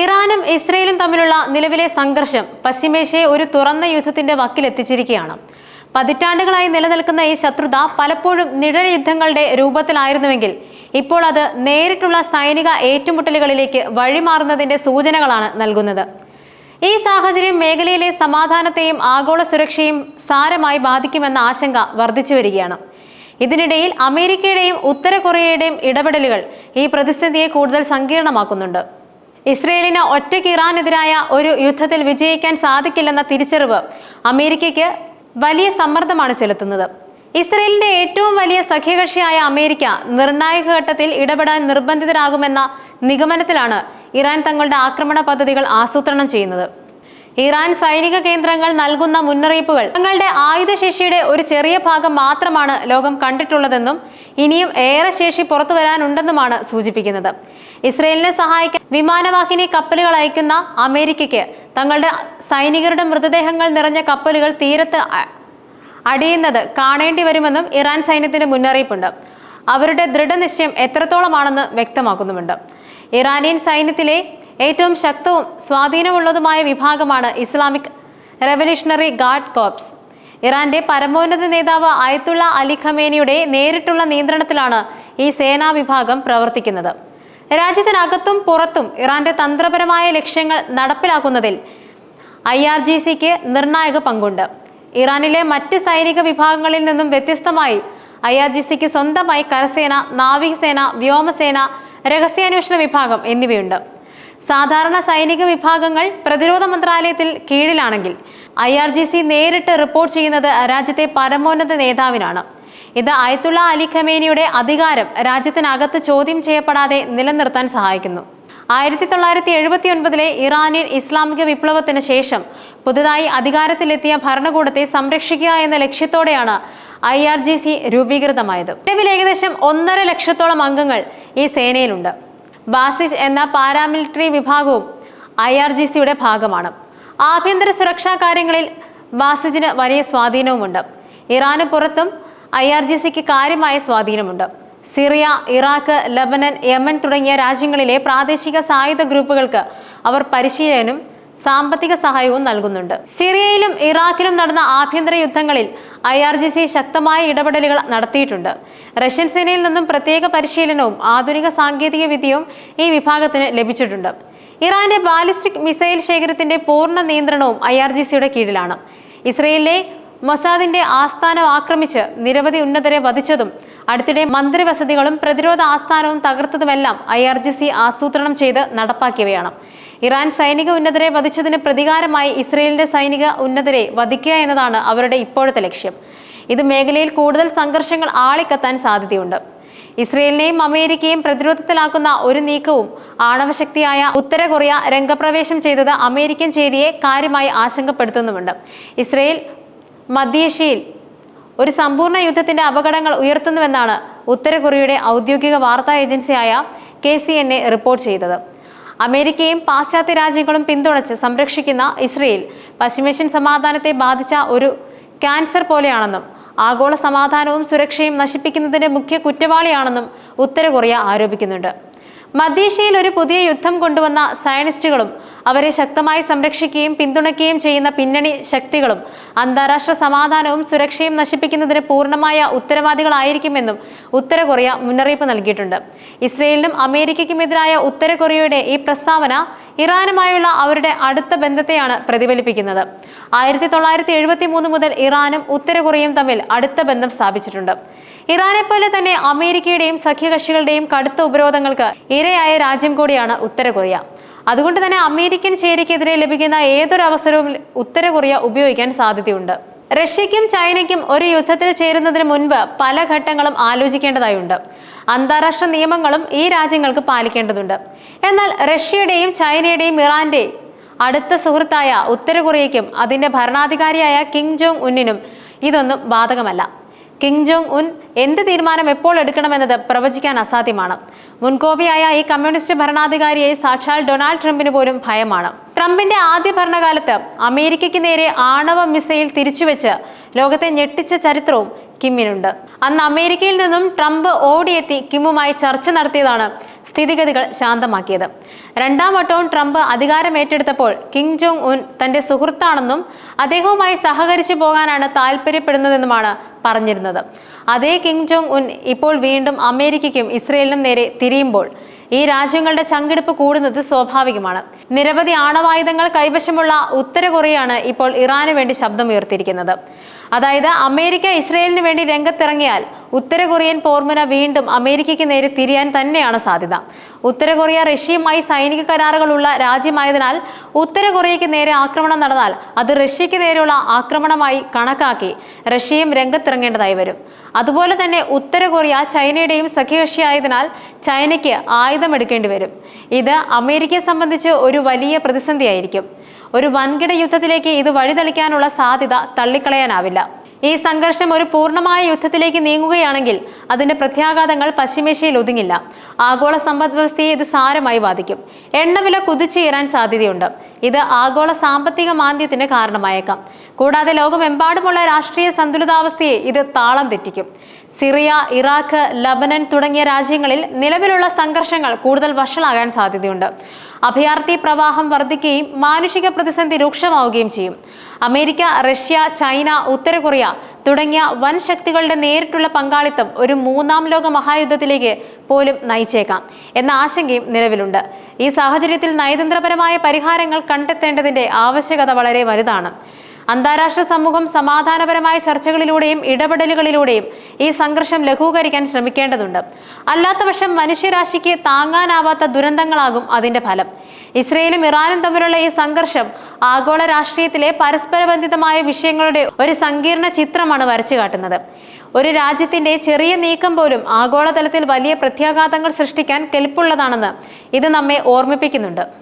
ഇറാനും ഇസ്രയേലും തമ്മിലുള്ള നിലവിലെ സംഘർഷം പശ്ചിമേഷ്യയെ ഒരു തുറന്ന യുദ്ധത്തിന്റെ വക്കിലെത്തിച്ചിരിക്കുകയാണ് പതിറ്റാണ്ടുകളായി നിലനിൽക്കുന്ന ഈ ശത്രുത പലപ്പോഴും നിഴൽ യുദ്ധങ്ങളുടെ രൂപത്തിലായിരുന്നുവെങ്കിൽ ഇപ്പോൾ അത് നേരിട്ടുള്ള സൈനിക ഏറ്റുമുട്ടലുകളിലേക്ക് വഴിമാറുന്നതിന്റെ സൂചനകളാണ് നൽകുന്നത്. ഈ സാഹചര്യം മേഖലയിലെ സമാധാനത്തെയും ആഗോള സുരക്ഷയും സാരമായി ബാധിക്കുമെന്ന ആശങ്ക വർദ്ധിച്ചു വരികയാണ്. ഇതിനിടയിൽ അമേരിക്കയുടെയും ഉത്തര കൊറിയയുടെയും ഇടപെടലുകൾ ഈ പ്രതിസന്ധിയെ കൂടുതൽ സങ്കീർണമാക്കുന്നുണ്ട്. ഇസ്രയേലിന് ഒറ്റയ്ക്ക് ഇറാനെതിരായ ഒരു യുദ്ധത്തിൽ വിജയിക്കാൻ സാധിക്കില്ലെന്ന തിരിച്ചറിവ് അമേരിക്കയ്ക്ക് വലിയ സമ്മർദ്ദമാണ് ചെലുത്തുന്നത്. ഇസ്രയേലിന്റെ ഏറ്റവും വലിയ സഖ്യകക്ഷിയായ അമേരിക്ക നിർണായക ഘട്ടത്തിൽ ഇടപെടാൻ നിർബന്ധിതരാകുമെന്ന നിഗമനത്തിലാണ് ഇറാൻ തങ്ങളുടെ ആക്രമണ പദ്ധതികൾ ആസൂത്രണം ചെയ്യുന്നത്. ഇറാൻ സൈനിക കേന്ദ്രങ്ങൾ നൽകുന്ന മുന്നറിയിപ്പുകൾ തങ്ങളുടെ ആയുധശേഷിയുടെ ഒരു ചെറിയ ഭാഗം മാത്രമാണ് ലോകം കണ്ടിട്ടുള്ളതെന്നും ഇനിയും ഏറെ ശേഷി പുറത്തു വരാനുണ്ടെന്നുമാണ് സൂചിപ്പിക്കുന്നത്. ഇസ്രയേലിനെ സഹായിക്കാൻ വിമാനവാഹിനി കപ്പലുകൾ അയക്കുന്ന അമേരിക്കയ്ക്ക് തങ്ങളുടെ സൈനികരുടെ മൃതദേഹങ്ങൾ നിറഞ്ഞ കപ്പലുകൾ തീരത്ത് അടിയുന്നത് കാണേണ്ടി വരുമെന്നും ഇറാൻ സൈന്യത്തിന് മുന്നറിയിപ്പുണ്ട്. അവരുടെ ദൃഢനിശ്ചയം എത്രത്തോളമാണെന്ന് വ്യക്തമാക്കുന്നുമുണ്ട്. ഇറാനിയൻ സൈന്യത്തിലെ ഏറ്റവും ശക്തവും സ്വാധീനമുള്ളതുമായ വിഭാഗമാണ് ഇസ്ലാമിക് റെവല്യൂഷണറി ഗാർഡ് കോർപ്സ്. ഇറാന്റെ പരമോന്നത നേതാവ് അയത്തുള്ള അലി ഖമേനിയുടെ നേരിട്ടുള്ള നിയന്ത്രണത്തിലാണ് ഈ സേനാ വിഭാഗം പ്രവർത്തിക്കുന്നത്. രാജ്യത്തിനകത്തും പുറത്തും ഇറാന്റെ തന്ത്രപരമായ ലക്ഷ്യങ്ങൾ നടപ്പിലാക്കുന്നതിൽ ഐ ആർ ജി സിക്ക് നിർണായക പങ്കുണ്ട്. ഇറാനിലെ മറ്റ് സൈനിക വിഭാഗങ്ങളിൽ നിന്നും വ്യത്യസ്തമായി ഐ ആർ ജി സിക്ക് സ്വന്തമായി കരസേന നാവികസേന വ്യോമസേന രഹസ്യാന്വേഷണ വിഭാഗം എന്നിവയുണ്ട്. സാധാരണ സൈനിക വിഭാഗങ്ങൾ പ്രതിരോധ മന്ത്രാലയത്തിൽ കീഴിലാണെങ്കിൽ ഐ നേരിട്ട് റിപ്പോർട്ട് ചെയ്യുന്നത് രാജ്യത്തെ പരമോന്നത നേതാവിനാണ്. ഇത് അയത്തുള്ള അലി ഖമേനിയുടെ അധികാരം രാജ്യത്തിനകത്ത് ചോദ്യം ചെയ്യപ്പെടാതെ നിലനിർത്താൻ സഹായിക്കുന്നു. ആയിരത്തി തൊള്ളായിരത്തി എഴുപത്തി ഒൻപതിലെ ഇറാനിയൻ ഇസ്ലാമിക വിപ്ലവത്തിന് ശേഷം പുതുതായി അധികാരത്തിലെത്തിയ ഭരണകൂടത്തെ സംരക്ഷിക്കുക എന്ന ലക്ഷ്യത്തോടെയാണ് ഐ ആർ ജി സി രൂപീകൃതമായത്. നിലവിൽ ഏകദേശം ഒന്നര ലക്ഷത്തോളം അംഗങ്ങൾ ഈ സേനയിലുണ്ട്. ബാസിജ് എന്ന പാരാമിലിറ്ററി വിഭാഗവും ഐ ആർ ജി സിയുടെ ഭാഗമാണ്. ആഭ്യന്തര സുരക്ഷാ കാര്യങ്ങളിൽ ബാസിജിന് വലിയ സ്വാധീനവുമുണ്ട്. ഇറാന് പുറത്തും ഐ ആർ ജി സിക്ക് കാര്യമായ സ്വാധീനമുണ്ട്. സിറിയ ഇറാഖ് ലബനൻ യമൻ തുടങ്ങിയ രാജ്യങ്ങളിലെ പ്രാദേശിക സായുധ ഗ്രൂപ്പുകൾക്ക് അവർ പരിശീലനം സാമ്പത്തിക സഹായവും നൽകുന്നുണ്ട്. സിറിയയിലും ഇറാഖിലും നടന്ന ആഭ്യന്തര യുദ്ധങ്ങളിൽ ഐ ആർ ജി സി ശക്തമായ ഇടപെടലുകൾ നടത്തിയിട്ടുണ്ട്. റഷ്യൻ സേനയിൽ നിന്നും പ്രത്യേക പരിശീലനവും ആധുനിക സാങ്കേതിക വിദ്യയും ഈ വിഭാഗത്തിന് ലഭിച്ചിട്ടുണ്ട്. ഇറാന്റെ ബാലിസ്റ്റിക് മിസൈൽ ശേഖരത്തിന്റെ പൂർണ നിയന്ത്രണവും ഐ ആർ ജി സിയുടെ കീഴിലാണ്. ഇസ്രയേലിലെ മൊസാദിന്റെ ആസ്ഥാനം ആക്രമിച്ച് നിരവധി ഉന്നതരെ വധിച്ചതും അടുത്തിടെ മന്ത്രിവസതികളും പ്രതിരോധ ആസ്ഥാനവും തകർത്തതുമെല്ലാം ഐ ആർ ജി സി ആസൂത്രണം ചെയ്ത് നടപ്പാക്കിയവയാണ്. ഇറാൻ സൈനിക ഉന്നതരെ വധിച്ചതിന് പ്രതികാരമായി ഇസ്രയേലിന്റെ സൈനിക ഉന്നതരെ വധിക്കുക എന്നതാണ് അവരുടെ ഇപ്പോഴത്തെ ലക്ഷ്യം. ഇത് മേഖലയിൽ കൂടുതൽ സംഘർഷങ്ങൾ ആളിക്കത്താൻ സാധ്യതയുണ്ട്. ഇസ്രയേലിനെയും അമേരിക്കയും പ്രതിരോധത്തിലാക്കുന്ന ഒരു നീക്കവും ആണവശക്തിയായ ഉത്തര കൊറിയ രംഗപ്രവേശം ചെയ്തത് അമേരിക്കൻ ചേരിയെ കാര്യമായി ആശങ്കപ്പെടുത്തുന്നുമുണ്ട്. ഇസ്രയേൽ മധ്യേഷ്യയിൽ ഒരു സമ്പൂർണ യുദ്ധത്തിന്റെ അപകടങ്ങൾ ഉയർത്തുന്നുവെന്നാണ് ഉത്തര കൊറിയയുടെ ഔദ്യോഗിക വാർത്താ ഏജൻസിയായ K C N A report ചെയ്തത്. അമേരിക്കയും പാശ്ചാത്യ രാജ്യങ്ങളും പിന്തുണച്ച് സംരക്ഷിക്കുന്ന ഇസ്രയേൽ പശ്ചിമേഷ്യൻ സമാധാനത്തെ ബാധിച്ച ഒരു ക്യാൻസർ പോലെയാണെന്നും ആഗോള സമാധാനവും സുരക്ഷയും നശിപ്പിക്കുന്നതിന്റെ മുഖ്യ കുറ്റവാളിയാണെന്നും ഉത്തര കൊറിയ ആരോപിക്കുന്നുണ്ട്. മധ്യേഷ്യയിൽ ഒരു പുതിയ യുദ്ധം കൊണ്ടുവന്ന സയനിസ്റ്റുകളും അവരെ ശക്തമായി സംരക്ഷിക്കുകയും പിന്തുണയ്ക്കുകയും ചെയ്യുന്ന പിന്നണി ശക്തികളും അന്താരാഷ്ട്ര സമാധാനവും സുരക്ഷയും നശിപ്പിക്കുന്നതിന് പൂർണമായ ഉത്തരവാദികളായിരിക്കുമെന്നും ഉത്തര കൊറിയ മുന്നറിയിപ്പ് നൽകിയിട്ടുണ്ട്. ഇസ്രയേലിനും അമേരിക്കയ്ക്കുമെതിരായ ഉത്തര കൊറിയയുടെ ഈ പ്രസ്താവന ഇറാനുമായുള്ള അവരുടെ അടുത്ത ബന്ധത്തെയാണ് പ്രതിഫലിപ്പിക്കുന്നത്. ആയിരത്തി തൊള്ളായിരത്തി എഴുപത്തി മൂന്ന് മുതൽ ഇറാനും ഉത്തര കൊറിയയും തമ്മിൽ അടുത്ത ബന്ധം സ്ഥാപിച്ചിട്ടുണ്ട്. ഇറാനെ പോലെ തന്നെ അമേരിക്കയുടെയും സഖ്യകക്ഷികളുടെയും കടുത്ത ഉപരോധങ്ങൾക്ക് ഇരയായ രാജ്യം കൂടിയാണ് ഉത്തര കൊറിയ. അതുകൊണ്ട് തന്നെ അമേരിക്കൻ ചേരിക്കെതിരെ ലഭിക്കുന്ന ഏതൊരു അവസരവും ഉത്തര കൊറിയ ഉപയോഗിക്കാൻ സാധ്യതയുണ്ട്. റഷ്യയ്ക്കും ചൈനയ്ക്കും ഒരു യുദ്ധത്തിൽ ചേരുന്നതിന് മുൻപ് പല ഘട്ടങ്ങളും ആലോചിക്കേണ്ടതായുണ്ട്. അന്താരാഷ്ട്ര നിയമങ്ങളും ഈ രാജ്യങ്ങൾക്ക് പാലിക്കേണ്ടതുണ്ട്. എന്നാൽ റഷ്യയുടെയും ചൈനയുടെയും ഇറാന്റെ അടുത്ത സുഹൃത്തായ ഉത്തര കൊറിയയ്ക്കും അതിന്റെ ഭരണാധികാരിയായ കിം ജോങ് ഉന്നിനും ഇതൊന്നും ബാധകമല്ല. കിം ജോങ് ഉൻ എന്ത് തീരുമാനം എപ്പോൾ എടുക്കണമെന്നത് പ്രവചിക്കാൻ അസാധ്യമാണ്. മുൻകോപിയായ ഈ കമ്മ്യൂണിസ്റ്റ് ഭരണാധികാരിയെ സാക്ഷാൽ ഡൊണാൾഡ് ട്രംപിന് പോലും ഭയമാണ്. ട്രംപിന്റെ ആദ്യ ഭരണകാലത്ത് അമേരിക്കയ്ക്ക് നേരെ ആണവ മിസൈൽ തിരിച്ചുവെച്ച് ലോകത്തെ ഞെട്ടിച്ച ചരിത്രവും കിമ്മിനുണ്ട്. അന്ന് അമേരിക്കയിൽ നിന്നും ട്രംപ് ഓടിയെത്തി കിമ്മുമായി ചർച്ച നടത്തിയതാണ് സ്ഥിതിഗതികൾ ശാന്തമാക്കിയത്. രണ്ടാം വട്ടവും ട്രംപ് അധികാരമേറ്റെടുത്തപ്പോൾ കിം ജോങ് ഉൻ തന്റെ സുഹൃത്താണെന്നും അദ്ദേഹവുമായി സഹകരിച്ചു പോകാനാണ് താല്പര്യപ്പെടുന്നതെന്നുമാണ് പറഞ്ഞിരുന്നത്. അതേ കിം ജോങ് ഉൻ ഇപ്പോൾ വീണ്ടും അമേരിക്കയ്ക്കും ഇസ്രയേലിനും നേരെ തിരിയുമ്പോൾ ഈ രാജ്യങ്ങളുടെ ചങ്കെടുപ്പ് കൂടുന്നത് സ്വാഭാവികമാണ്. നിരവധി ആണവായുധങ്ങൾ കൈവശമുള്ള ഉത്തര കൊറിയയാണ് ഇപ്പോൾ ഇറാന് വേണ്ടി ശബ്ദമുയർത്തിയിരിക്കുന്നത്. അതായത് അമേരിക്ക ഇസ്രയേലിന് വേണ്ടി രംഗത്തിറങ്ങിയാൽ ഉത്തര കൊറിയൻ പോർമുന വീണ്ടും അമേരിക്കയ്ക്ക് നേരെ തിരിയാൻ തന്നെയാണ് സാധ്യത. ഉത്തര കൊറിയ റഷ്യയുമായി സൈനിക കരാറുകളുള്ള രാജ്യമായതിനാൽ ഉത്തര കൊറിയയ്ക്ക് നേരെ ആക്രമണം നടന്നാൽ അത് റഷ്യയ്ക്ക് നേരെയുള്ള ആക്രമണമായി കണക്കാക്കി റഷ്യയും രംഗത്തിറങ്ങേണ്ടതായി വരും. അതുപോലെ തന്നെ ഉത്തര കൊറിയ ചൈനയുടെയും സഖ്യകക്ഷിയായതിനാൽ ചൈനയ്ക്ക് ആയുധമെടുക്കേണ്ടി വരും. ഇത് അമേരിക്കയെ സംബന്ധിച്ച് ഒരു വലിയ പ്രതിസന്ധിയായിരിക്കും. ഒരു വൻകിട യുദ്ധത്തിലേക്ക് ഇത് വഴിതെളിക്കാനുള്ള സാധ്യത തള്ളിക്കളയാനാവില്ല. ഈ സംഘർഷം ഒരു പൂർണമായ യുദ്ധത്തിലേക്ക് നീങ്ങുകയാണെങ്കിൽ അതിന്റെ പ്രത്യാഘാതങ്ങൾ പശ്ചിമേഷ്യയിൽ ഒതുങ്ങില്ല. ആഗോള സമ്പദ് വ്യവസ്ഥയെ ഇത് സാരമായി ബാധിക്കും. എണ്ണവില കുതിച്ചുയരാൻ സാധ്യതയുണ്ട്. ഇത് ആഗോള സാമ്പത്തിക മാന്ദ്യത്തിന് കാരണമായേക്കാം. കൂടാതെ ലോകമെമ്പാടുമുള്ള രാഷ്ട്രീയ സന്തുലിതാവസ്ഥയെ ഇത് താളം തെറ്റിക്കും. സിറിയ ഇറാഖ് ലബനൻ തുടങ്ങിയ രാജ്യങ്ങളിൽ നിലവിലുള്ള സംഘർഷങ്ങൾ കൂടുതൽ വഷളാകാൻ സാധ്യതയുണ്ട്. അഭയാർത്ഥി പ്രവാഹം വർദ്ധിക്കുകയും മാനുഷിക പ്രതിസന്ധി രൂക്ഷമാവുകയും ചെയ്യും. അമേരിക്ക റഷ്യ ചൈന ഉത്തര കൊറിയ തുടങ്ങിയ വൻ ശക്തികളുടെ നേരിട്ടുള്ള പങ്കാളിത്തം ഒരു മൂന്നാം ലോക മഹായുദ്ധത്തിലേക്ക് പോലും നയിച്ചേക്കാം എന്ന ആശങ്കയും നിലവിലുണ്ട്. ഈ സാഹചര്യത്തിൽ നയതന്ത്രപരമായ പരിഹാരങ്ങൾ കണ്ടെത്തേണ്ടതിന്റെ ആവശ്യകത വളരെ വലുതാണ്. അന്താരാഷ്ട്ര സമൂഹം സമാധാനപരമായ ചർച്ചകളിലൂടെയും ഇടപെടലുകളിലൂടെയും ഈ സംഘർഷം ലഘൂകരിക്കാൻ ശ്രമിക്കേണ്ടതുണ്ട്. അല്ലാത്തപക്ഷം മനുഷ്യരാശിക്ക് താങ്ങാനാവാത്ത ദുരന്തങ്ങളാകും അതിന്റെ ഫലം. ഇസ്രയേലും ഇറാനും തമ്മിലുള്ള ഈ സംഘർഷം ആഗോള രാഷ്ട്രീയത്തിലെ പരസ്പരബന്ധിതമായ വിഷയങ്ങളുടെ ഒരു സങ്കീർണ ചിത്രമാണ് വരച്ചു കാട്ടുന്നത്. ഒരു രാജ്യത്തിന്റെ ചെറിയ നീക്കം പോലും ആഗോളതലത്തിൽ വലിയ പ്രത്യാഘാതങ്ങൾ സൃഷ്ടിക്കാൻ കെൽപ്പുള്ളതാണെന്ന് ഇത് നമ്മെ ഓർമ്മിപ്പിക്കുന്നുണ്ട്.